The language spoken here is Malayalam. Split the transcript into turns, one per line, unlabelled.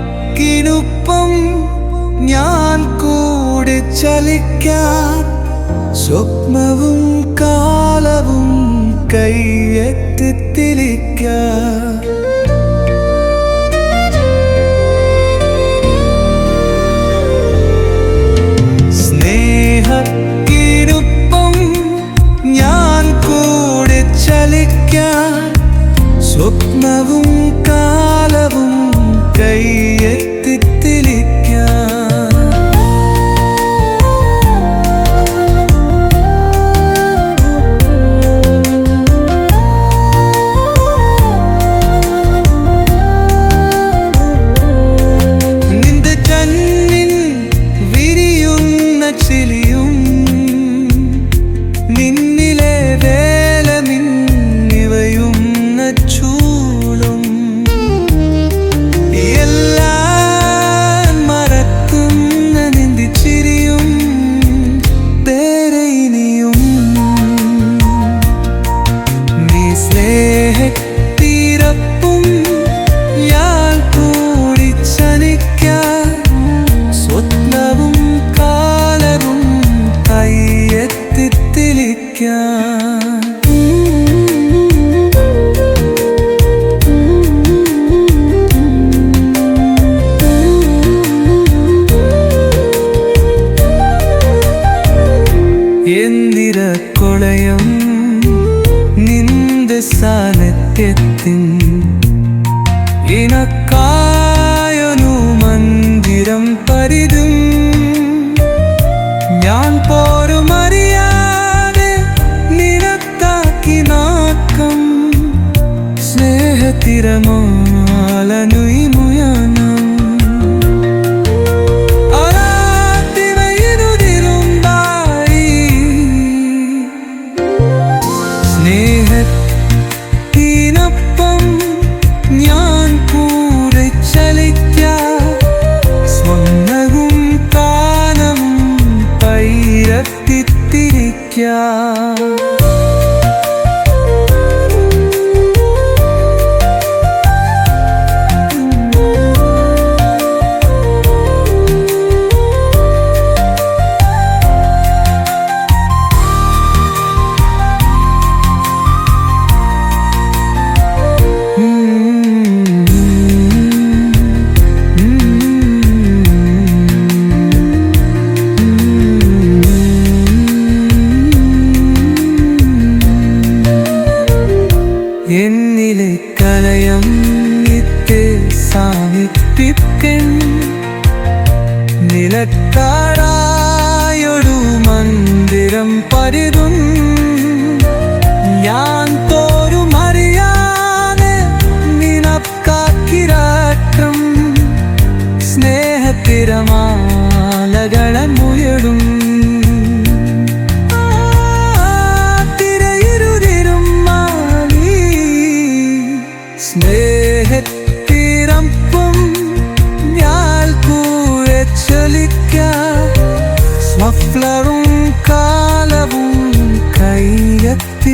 സ്നേഹക്കിനുപ്പം ഞാൻ കൂടെ ചലിക്കാൻ സ്വപ്നവും കാലവും കൈയെത്തിത്തിരിക്കാൻ സ്വപ്നവും திறமாலனு இமுயானம் ஆராத்திவையினுதிரும் பாயி എന്നിലെ കലയം നിത്തെ സാഹിപ്പിക്കൻ നിലക്കാടായൊരു മന്ദിരം പരിതും. ഞാൻ തോരും അറിയാതെ സ്നേഹത്തിരമാലകളൻ കളിക്കാൻ മഫ്ലറും കാലവും കൈയെത്തിത്തിരിക്കാം.